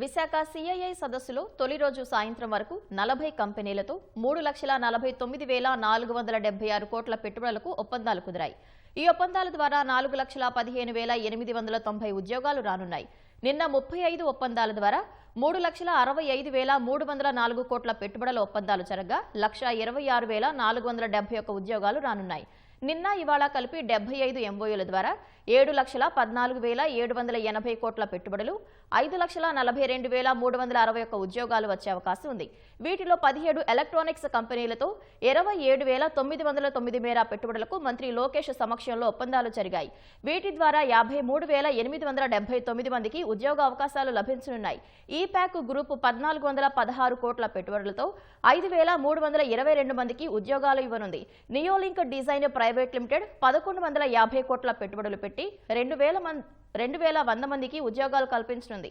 Visakha CII సదస్సులో తొలి రోజు సాయంత్రం వరకు నలభై కంపెనీలతో మూడు లక్షల నలభై తొమ్మిది వేల నాలుగు వందల డెబ్బై ఆరు కోట్ల పెట్టుబడులకు ఒప్పందాలు కుదిరాయి. ఈ ఒప్పందాల ద్వారా నాలుగు లక్షల పదిహేను వేల ఎనిమిది వందల తొంభై ఉద్యోగాలు రానున్నాయి. నిన్న ముప్పై ఐదు ఒప్పందాల ద్వారా మూడు లక్షల అరవై ఐదు వేల మూడు వందల నాలుగు కోట్ల పెట్టుబడుల ఒప్పందాలు జరగా లక్ష ఇరవై ఆరు వేల నాలుగు వందల డెబ్బై ఒక్క ఉద్యోగాలు రానున్నాయి. నిన్న ఇవాళ కలిపి డెబ్బై ఐదు ఎంఓయూల ద్వారా ఏడు లక్షల పద్నాలుగు వేల ఏడు వందల ఎనభై కోట్ల పెట్టుబడులు ఐదు లక్షల నలభై రెండు వేల మూడు వందల అరవై ఒక్క ఉద్యోగాలు వచ్చే అవకాశం ఉంది. వీటిలో పదిహేడు ఎలక్ట్రానిక్స్ కంపెనీలతో ఇరవై ఏడు వేల తొమ్మిది వందల తొమ్మిది మేర పెట్టుబడులకు మంత్రి లోకేష్ సమక్షంలో ఒప్పందాలు జరిగాయి. వీటి ద్వారా యాభై మూడు వేల ఎనిమిది వందల డెబ్బై తొమ్మిది మందికి ఉద్యోగ అవకాశాలు లభించనున్నాయి. ఈ ప్యాక్ గ్రూప్ పద్నాలుగు వందల పదహారు కోట్ల పెట్టుబడులతో ఐదు వేల మూడు వందల ఇరవై రెండు మందికి ఉద్యోగాలు ఇవ్వనుంది. నియోలింక్ డిజైన్ ప్రైవేట్ లిమిటెడ్ పదకొండు వందల యాభై కోట్ల పెట్టుబడులు పెట్టి రెండు వేల మంది రెండు వేల వంద మందికి ఉద్యోగాలు కల్పించనుంది.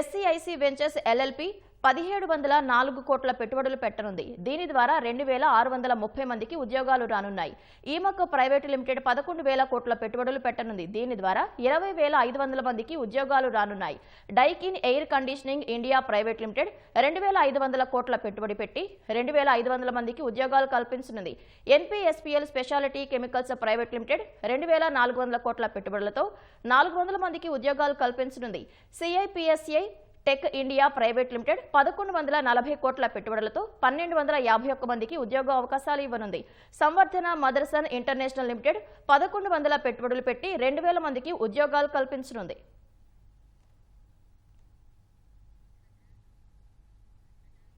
ఎస్సీఐసి వెంచర్స్ ఎల్ఎల్పి పదిహేడు వందల నాలుగు కోట్ల పెట్టుబడులు పెట్టనుంది. దీని ద్వారా రెండు వేల ఆరు వందల ముప్పై మందికి ఉద్యోగాలు రానున్నాయి. ఈమక్ ప్రైవేటు లిమిటెడ్ పదకొండు వేల కోట్ల పెట్టుబడులు పెట్టనుంది. దీని ద్వారా ఇరవై వేల ఐదు వందల మందికి ఉద్యోగాలు రానున్నాయి. Daikin air conditioning India private limited రెండు వేల ఐదు వందల కోట్ల పెట్టుబడి పెట్టి రెండు వేల ఐదు వందల మందికి ఉద్యోగాలు కల్పించనుంది. NPSPL speciality chemicals private limited రెండు వేల నాలుగు వందల కోట్ల పెట్టుబడులతో నాలుగు వందల మందికి ఉద్యోగాలు కల్పించనుంది. CIPSI tech India private limited పదకొండు వందల నలభై కోట్ల పెట్టుబడులతో పన్నెండు వందల యాభై ఒక్క మందికి ఉద్యోగ అవకాశాలు ఇవ్వనుంది. సంవర్ధన మదర్సన్ ఇంటర్నేషనల్ లిమిటెడ్ పదకొండు వందల పెట్టుబడులు పెట్టి రెండు వేల మందికి ఉద్యోగాలు కల్పించనుంది.